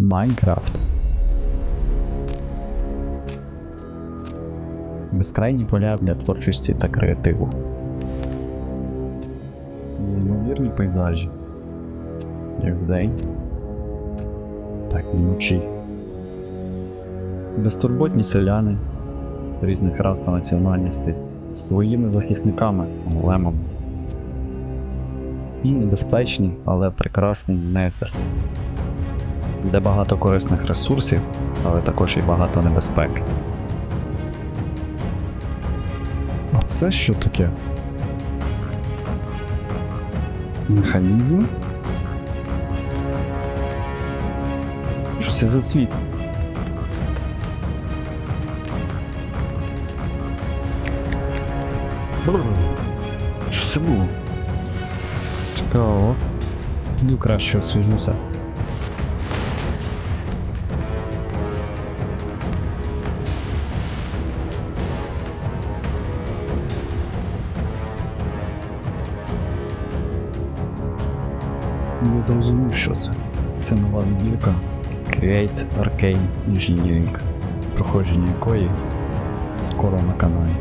Майнкрафт. Безкрайні поля для творчості та креативу. Неймовірні пейзажі. Як вдень, так і вночі. Безтурботні селяни різних рас та національностей з своїми захисниками, големами. І небезпечний, але прекрасний незер, де багато корисних ресурсів, але також і багато небезпеки. А це що таке? Механізм? Що це за світ? Що це було? Цікаво. Ну, краще освіжуся. Не зрозумів, що це. Це нова збірка Create Arcane Engineering, проходження якої скоро на каналі.